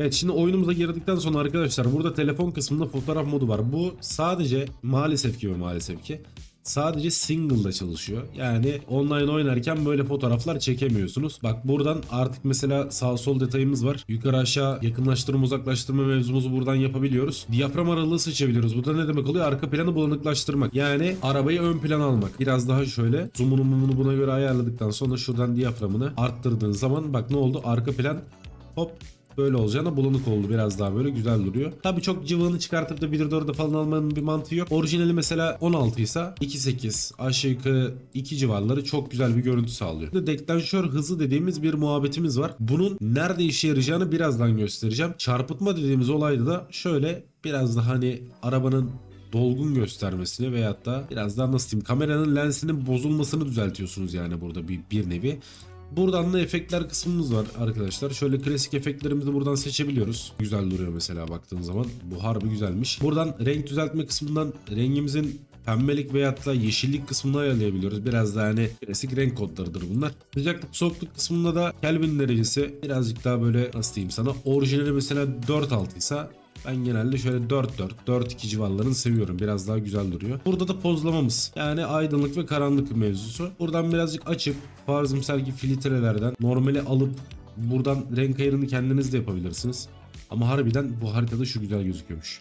Evet şimdi oyunumuza girdikten sonra arkadaşlar burada telefon kısmında fotoğraf modu var. Bu sadece maalesef ki maalesef ki sadece single'da çalışıyor. Yani online oynarken böyle fotoğraflar çekemiyorsunuz. Bak buradan artık mesela sağ sol detayımız var. Yukarı aşağı yakınlaştırma uzaklaştırma mevzumuzu buradan yapabiliyoruz. Diyafram aralığı seçebiliyoruz. Bu da ne demek oluyor? Arka planı bulanıklaştırmak. Yani arabayı ön plana almak. Biraz daha şöyle zoom'unu mumunu buna göre ayarladıktan sonra şuradan diyaframını arttırdığın zaman bak ne oldu? Arka plan hop böyle olacağına bulanık oldu biraz daha böyle güzel duruyor. Tabii çok cıvığını çıkartıp da 1.4'e falan almanın bir mantığı yok. Orijinali mesela 16 ise 2.8 aşağı yukarı 2 civarları çok güzel bir görüntü sağlıyor. De Dektanşör hızı dediğimiz bir muhabbetimiz var. Bunun nerede işe yarayacağını birazdan göstereceğim. Çarpıtma dediğimiz olayda da şöyle biraz daha hani arabanın dolgun göstermesini veyahut da biraz daha nasıl diyeyim kameranın lensinin bozulmasını düzeltiyorsunuz yani burada bir, bir nevi. Buradan da efektler kısmımız var arkadaşlar. Şöyle klasik efektlerimizi buradan seçebiliyoruz. Güzel duruyor mesela baktığın zaman. Bu harbi güzelmiş. Buradan renk düzeltme kısmından rengimizin pembelik veyahut da yeşillik kısmını ayarlayabiliyoruz. Biraz daha hani klasik renk kodlarıdır bunlar. Sıcaklık soğukluk kısmında da Kelvin derecesi birazcık daha böyle nasıl diyeyim sana orijinali mesela 4.6 ise ben genelde şöyle 4-4, 4-2 civarlarını seviyorum. Biraz daha güzel duruyor. Burada da pozlamamız. Yani aydınlık ve karanlık mevzusu. Buradan birazcık açıp farz misal ki filtrelerden normali alıp buradan renk ayarını kendiniz de yapabilirsiniz. Ama harbiden bu haritada şu güzel gözüküyormuş.